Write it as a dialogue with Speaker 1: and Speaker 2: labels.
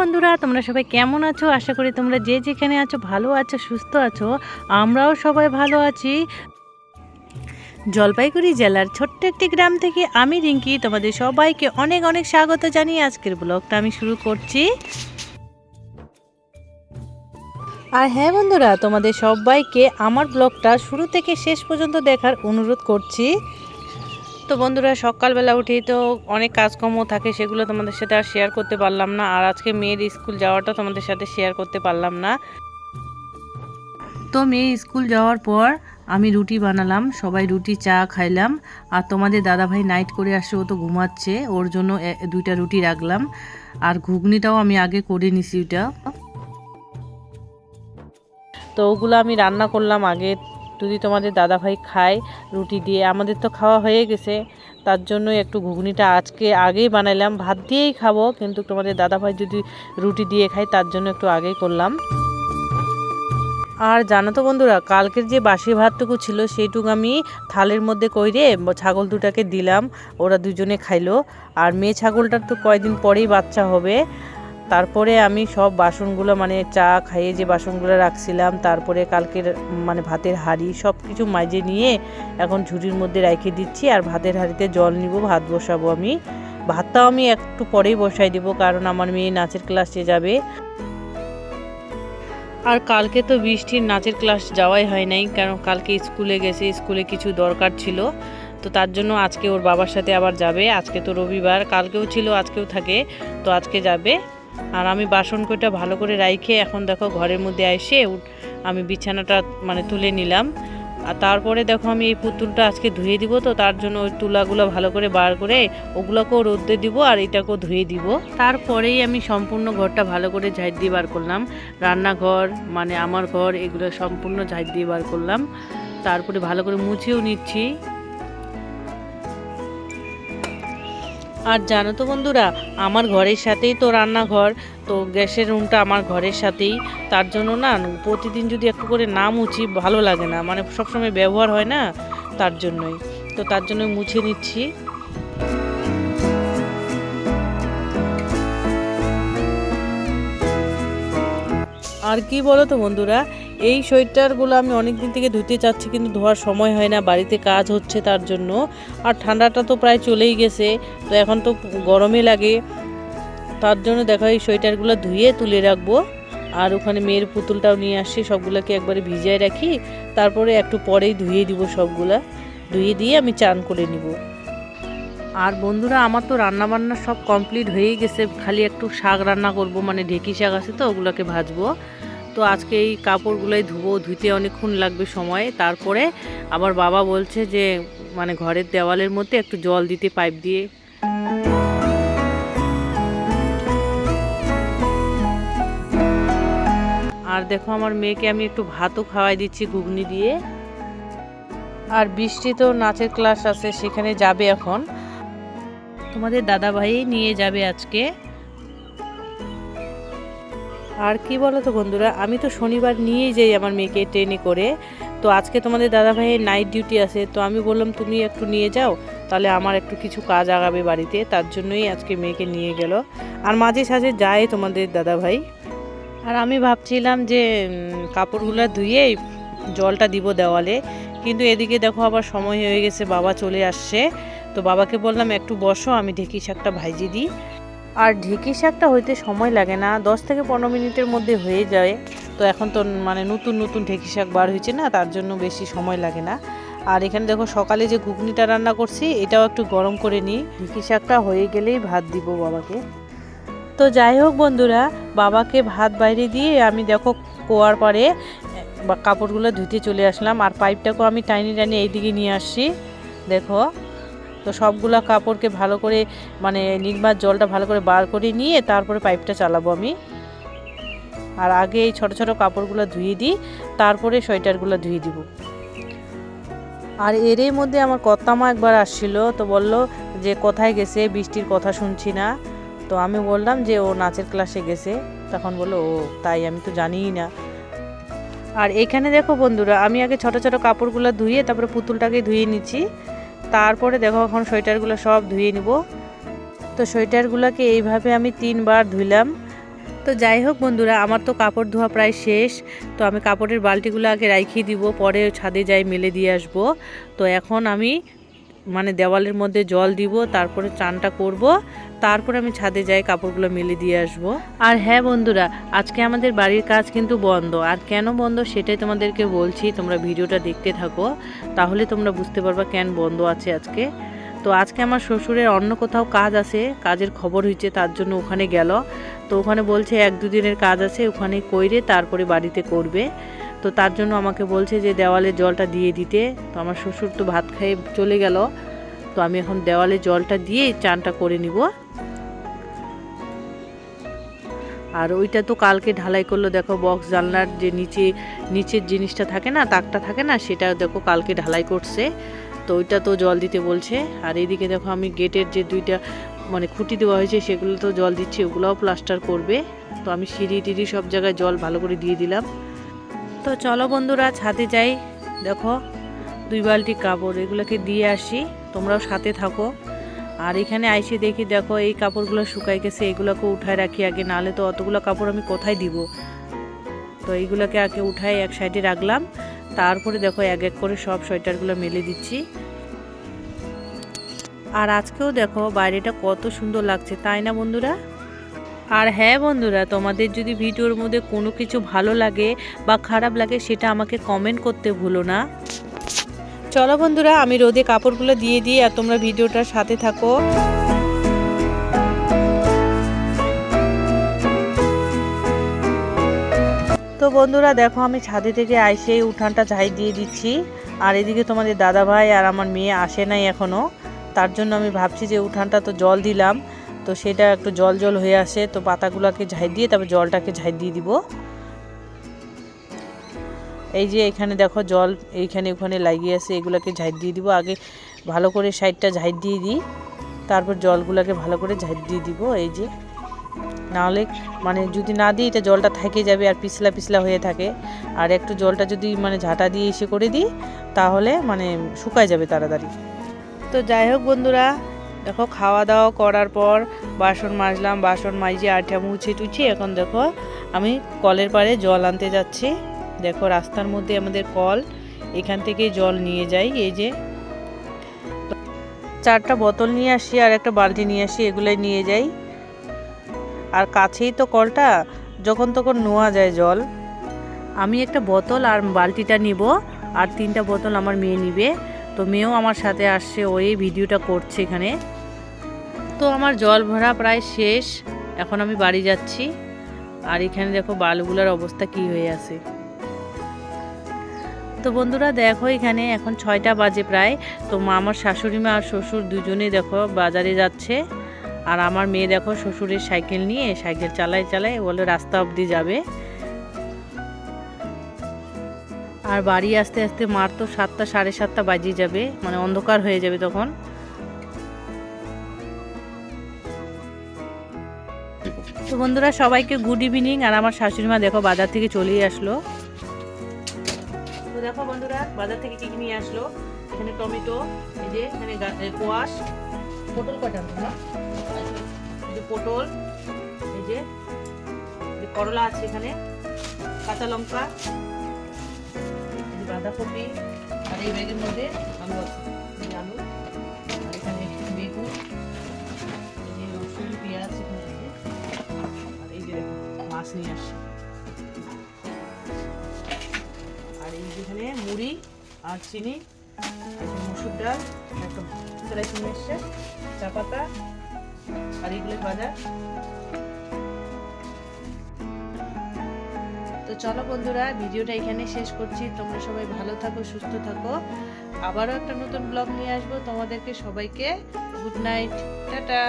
Speaker 1: বন্ধুরা, তোমরা সবাই কেমন আছো? আশা করি তোমরা যে যেখানে আছো, ভালো আছো, সুস্থ আছো। আমরাও সবাই ভালো আছি। জলপাইগুড়ি জেলার ছোট্ট একটি গ্রাম থেকে আমি রিঙ্কি, তোমাদের সবাইকে অনেক অনেক স্বাগত জানিয়ে আজকের ব্লগটা আমি শুরু করছি। আর হ্যাঁ বন্ধুরা, তোমাদের সবাইকে আমার ব্লগটা শুরু থেকে শেষ পর্যন্ত দেখার অনুরোধ করছি। তো বন্ধুরা, সকালবেলা উঠেই তো অনেক কাজকর্ম থাকে, সেগুলো তোমাদের সাথে আর শেয়ার করতে পারলাম না। আর আজকে মেয়ের স্কুল যাওয়াটা তোমাদের সাথে শেয়ার করতে পারলাম না। তো মেয়ে স্কুল যাওয়ার পর আমি রুটি বানালাম, সবাই রুটি, চা খাইলাম। আর তোমাদের দাদাভাই নাইট করে আসে, ও তো ঘুমাচ্ছে, ওর জন্য দুইটা রুটি রাখলাম। আর ঘুগনিটাও আমি আগে করে নিছি ওইটা। তো ওগুলো আমি রান্না করলাম আগে। যদি তোমাদের দাদাভাই খায় রুটি দিয়ে, আমাদের তো খাওয়া হয়ে গেছে। তার জন্য একটু ঘুগনিটা আজকে আগেই বানাইলাম। ভাত দিয়েই খাব, কিন্তু তোমাদের দাদাভাই যদি রুটি দিয়ে খায়, তার জন্য একটু আগেই করলাম। আর জানো তো বন্ধুরা, কালকের যে বাসি ভাতটুকু ছিল, সেইটুকু আমি থালের মধ্যে কইরে ছাগল দুটাকে দিলাম। ওরা দুজনে খাইলো। আর মেয়ে ছাগলটার তো কয়দিন পরেই বাচ্চা হবে। তারপরে আমি সব বাসনগুলো মানে চা খাইয়ে যে বাসনগুলো রাখছিলাম, তারপরে কালকের মানে ভাতের হাঁড়ি সব কিছু মাঝে নিয়ে এখন ঝুড়ির মধ্যে রেখে দিচ্ছি আর ভাতের হাঁড়িতে জল নিব, ভাত বসাবো আমি। ভাতটাও আমি একটু পরেই বসাই দিব কারণ আমার মেয়ে নাচের ক্লাসে যাবে। আর কালকে তো বৃষ্টির নাচের ক্লাস যাওয়াই হয় নাই, কারণ কালকে স্কুলে গেছে, স্কুলে কিছু দরকার ছিল। তো তার জন্য আজকে ওর বাবার সাথে আবার যাবে, আজকে তো রবিবার, কালকেও ছিল, আজকেও থাকে, তো আজকে যাবে। আর আমি বাসন কইটা ভালো করে রাইখে এখন দেখো ঘরের মধ্যে এসে আমি বিছানাটা মানে তুলে নিলাম। আর তারপরে দেখো আমি এই পুতুলটা আজকে ধুয়ে দিব, তো তার জন্য ওই তুলাগুলো ভালো করে বার করে ওগুলোকেও রোদ্দে দিব আর এটাকেও ধুয়ে দিব। তারপরেই আমি সম্পূর্ণ ঘরটা ভালো করে ঝাড় দিয়ে বার করলাম। রান্নাঘর মানে আমার ঘর, এগুলো সম্পূর্ণ ঝাড় দিয়ে বার করলাম। তারপরে ভালো করে মুছেও নিচ্ছি। আর জানো তো বন্ধুরা, আমার ঘরের সাথেই তো রান্নাঘর, তো গ্যাসের রুমটা আমার ঘরের সাথেই। তার জন্য না, প্রতিদিন যদি একটু করে না মুছি, ভালো লাগে না। মানে সবসময় ব্যবহার হয় না, তার জন্যই। তো তার জন্য মুছে নিচ্ছি। আর কি বলো তো বন্ধুরা এই সোয়েটারগুলো আমি অনেক দিন থেকে ধুতে চাচ্ছি, কিন্তু ধোয়ার সময় হয় না, বাড়িতে কাজ হচ্ছে তার জন্য। আর ঠান্ডাটা তো প্রায় চলেই গেছে, তো এখন তো গরমই লাগে। তার জন্য দেখো এই সোয়েটারগুলো ধুয়ে তুলে রাখব। আর ওখানে মেয়ের পুতুলটাও নিয়ে আসছি, সবগুলোকে একবারে ভিজায় রাখি। তারপরে একটু পরেই ধুয়ে দিব সবগুলা। ধুয়ে দিয়ে আমি চান করে নিব। আর বন্ধুরা, আমার তো রান্না বান্না সব কমপ্লিট হয়েই গেছে। খালি একটু শাক রান্না করব মানে ঢেকি শাক আছে তো, ওগুলোকে ভাজবো। তো আজকে এই কাপড়গুলোই ধুবো ধুতে অনেকক্ষণ লাগবে সময়। তারপরে আবার বাবা বলছে যে মানে ঘরের দেওয়ালের মধ্যে একটু জল দিতে পাইপ দিয়ে। আর দেখো আমার মেয়েকে আমি একটু ভাতও খাওয়াই দিচ্ছি ঘুগনি দিয়ে। আর বৃষ্টি তো নাচের ক্লাস আছে, সেখানে যাবে এখন। তোমাদের দাদা ভাই নিয়ে যাবে আজকে। আর কি বলো তো বন্ধুরা, আমি তো শনিবার নিয়েই যাই আমার মেয়েকে ট্রেনে করে। তো আজকে তোমাদের দাদা ভাইয়ের নাইট ডিউটি আছে, তো আমি বললাম, তুমি একটু নিয়ে যাও, তাহলে আমার একটু কিছু কাজ আগাবে বাড়িতে। তার জন্যই আজকে মেয়েকে নিয়ে গেল। আর মাঝে সাঝে যায় তোমাদের দাদা ভাই আর আমি ভাবছিলাম যে কাপড়গুলো ধুয়ে জলটা দিব দেওয়ালে। কিন্তু এদিকে দেখো আবার সময় হয়ে গেছে, বাবা চলে আসছে। তো বাবাকে বললাম, একটু বসো, আমি ঢেকি শাকটা ভাইজি দিই। আর ঢেকি শাকটা হইতে সময় লাগে না, দশ থেকে পনেরো মিনিটের মধ্যে হয়ে যায়। তো এখন তো মানে নতুন নতুন ঢেকি শাক বার হয়েছে না, তার জন্য বেশি সময় লাগে না। আর এখানে দেখো সকালে যে ঘুগনিটা রান্না করছি, এটাও একটু গরম করে নিই। ঢেকি শাকটা হয়ে গেলেই ভাত দিব বাবাকে। তো যাই হোক বন্ধুরা, বাবাকে ভাত বাইরে দিয়ে আমি দেখো কোয়ার পরে কাপড়গুলো ধুতে চলে আসলাম। আর পাইপটাকেও আমি টাইনি টাইনি এইদিকে নিয়ে আসছি। দেখো তো সবগুলা কাপড়কে ভালো করে মানে নির্মার জলটা ভালো করে বার করে নিয়ে তারপরে পাইপটা চালাবো আমি। আর আগে এই ছোটো ছোটো কাপড়গুলো ধুয়ে দিই, তারপরে সোয়েটারগুলো ধুয়ে দিব। আর এরই মধ্যে আমার কর্তামা একবার আসছিল, তো বলল যে কোথায় গেছে, বৃষ্টির কথা শুনছি না। তো আমি বললাম যে ও নাচের ক্লাসে গেছে। তখন বলল, ও তাই আমি তো জানিই না। আর এখানে দেখো বন্ধুরা, আমি আগে ছোট ছোট কাপড়গুলো ধুয়ে তারপরে পুতুলটাকে ধুয়ে নিচ্ছি। তারপরে দেখো এখন সোয়েটারগুলো সব ধুয়ে নিব। তো সোয়েটারগুলোকে এইভাবে আমি তিনবার ধুইলাম। তো যাই হোক বন্ধুরা, আমার তো কাপড় ধোয়া প্রায় শেষ। তো আমি কাপড়ের বালতিগুলো আগে রাখিয়ে দিব, পরে ছাদে যাই মেলে দিয়ে আসব। তো এখন আমি মানে দেওয়ালের মধ্যে জল দিব, তারপরে চানটা করব, তারপরে আমি ছাদে যাই, কাপড়গুলো মেলে দিয়ে আসব। আর হ্যাঁ বন্ধুরা, আজকে আমাদের বাড়ির কাজ কিন্তু বন্ধ। আর কেন বন্ধ সেটাই তোমাদেরকে বলছি, তোমরা ভিডিওটা দেখতে থাকো। তাহলে তোমরা বুঝতে পারবা কেন বন্ধ আছে আজকে। তো আজকে আমার শ্বশুরের অন্য কোথাও কাজ আছে, কাজের খবর হয়েছে, তার জন্য ওখানে গেল। তো ওখানে বলছে, এক দুদিনের কাজ আছে, ওখানে কইরে তারপরে বাড়িতে করবে। তো তার জন্য আমাকে বলছে যে দেওয়ালে জলটা দিয়ে দিতে। তো আমার শ্বশুর তো ভাত খেয়ে চলে গেল। তো আমি এখন দেওয়ালে জলটা দিয়ে চানটা করে নিব। আর ওইটা তো কালকে ঢালাই করল, দেখো বক্স জানলার যে নিচে, নিচের জিনিসটা থাকে না, তাকটা থাকে না, সেটা দেখো কালকে ঢালাই করছে। তো ওইটা তো জল দিতে বলছে। আর এইদিকে দেখো আমি গেটের যে দুইটা মানে খুঁটি দেওয়া হয়েছে, সেগুলো তো জল দিচ্ছি, ওগুলোও প্লাস্টার করবে। তো আমি সিঁড়ি টিড়ি সব জায়গায় জল ভালো করে দিয়ে দিলাম। তো চলো বন্ধুরা, ছাদে যাই। দেখো, দুই বালতি কাপড়, এগুলোকে দিয়ে আসি। তোমরাও সাথে থাকো। আর এখানে আইসে দেখি, দেখো, এই কাপড়গুলো শুকাই গেছে, এগুলোকে উঠায় রাখি আগে নালে তো অতগুলো কাপড় আমি কোথায় দিব? তো এইগুলোকে আগে উঠাই এক সাইডে রাখলাম। তারপরে দেখো, এক এক করে সব সোয়েটারগুলো মেলে দিচ্ছি। আর আজকেও দেখো, বাইরেটা কত সুন্দর লাগছে, তাই না বন্ধুরা? আর হ্যাঁ বন্ধুরা, তোমাদের যদি ভিডিওর মধ্যে কোনো কিছু ভালো লাগে বা খারাপ লাগে, সেটা আমাকে কমেন্ট করতে ভুলো না। চলো বন্ধুরা, আমি রোদে কাপড়গুলো দিয়ে দিই আর তোমরা ভিডিওটার সাথে থাকো। তো বন্ধুরা, দেখো আমি ছাদে থেকে আইসে এই উঠানটা ঝাই দিয়ে দিচ্ছি। আর এদিকে তোমাদের দাদা ভাই আর আমার মেয়ে আসে নাই এখনও তার জন্য আমি ভাবছি যে উঠানটা তো জল দিলাম। তো সেটা একটু জল জল হয়ে আসে, তো পাতাগুলোকে ঝাই দিয়ে তারপর জলটাকে ঝাই দিয়ে দিব। এই যে এখানে দেখো জল এইখানে ওখানে লাগিয়ে আছে, এগুলোকে ঝাই দিয়ে দিব। আগে ভালো করে সাইডটা ঝাই দিয়ে দিই, তারপর জলগুলোকে ভালো করে ঝাই দিয়ে দিব। এই যে নাহলে মানে যদি না দিই, এটা জলটা থেকে যাবে আর পিছলা পিছলা হয়ে থাকে। আর একটু জলটা যদি মানে ঝাঁটা দিয়ে এসে করে দিই, তাহলে মানে শুকায় যাবে তাড়াতাড়ি। তো যাই হোক বন্ধুরা দেখো খাওয়া দাওয়া করার পর বাসন মাজলাম, বাসন মাইজে আঠা মুছে টুছি, এখন দেখো আমি কলের পাড়ে জল আনতে যাচ্ছি। দেখো, রাস্তার মধ্যে আমাদের কল, এখান থেকে জল নিয়ে যাই, এই যে। চারটা বোতল নিয়ে আসি, আর একটা বালতি নিয়ে আসি, এগুলোই নিয়ে যাই। আর কাছেই তো কলটা, যখন তখন নোয়া যায় জল। আমি একটা বোতল আর বালতিটা নিব, আর তিনটা বোতল আমার মেয়ে নিবে। তো মেয়েও আমার সাথে আসছে, ওই ভিডিওটা করছে এখানে। তো আমার জল ভরা প্রায় শেষ, এখন আমি বাড়ি যাচ্ছি। আর এখানে দেখো বালুগুলোর অবস্থা কি হয়ে আছে। তো বন্ধুরা দেখো এখানে এখন ছয়টা বাজে প্রায়। তো মা আমার শাশুড়ি মা আর শ্বশুর দুজনে দেখো বাজারে যাচ্ছে। আর আমার মেয়ে দেখো শ্বশুরের সাইকেল নিয়ে, সাইকেল চালায় চালায় বলে রাস্তা অবধি যাবে। আর বাড়ি আসতে আসতে মার তো সাতটা, সাড়ে সাতটা বাজিয়ে যাবে মানে অন্ধকার হয়ে যাবে তখন। তো বন্ধুরা, সবাইকে গুড ইভিনিং আর আমার শাশুড়ি মা দেখো বাজার থেকে চলেই আসলো। তো দেখো বন্ধুরা, বাজার থেকে কি নিয়ে আসলো? এখানে টমেটো, এই যে এখানে কোয়াশ, পটল কটা যে পটল এই যে করলা আছে এখানে, কাঁচা লঙ্কা বাঁধাকপি আর এই ব্যাগের মধ্যে আলু আছে। এই আলু, আর এখানে বেগুন, এই যে রসুন, পেঁয়াজ আর এই যে মাছ নিয়ে আসছে। আর এই যেখানে মুড়ি আর চিনি মসুর ডাল, একটা সেলাই কিনে এসছে চা পাতা আর এগুলো বাজার তো চলো বন্ধুরা, ভিডিওটা এখানে শেষ করছি। তোমরা সবাই ভালো থাকো, সুস্থ থাকো। আবারও একটা নতুন ব্লগ নিয়ে আসব তোমাদেরকে সবাইকে। Good night tata.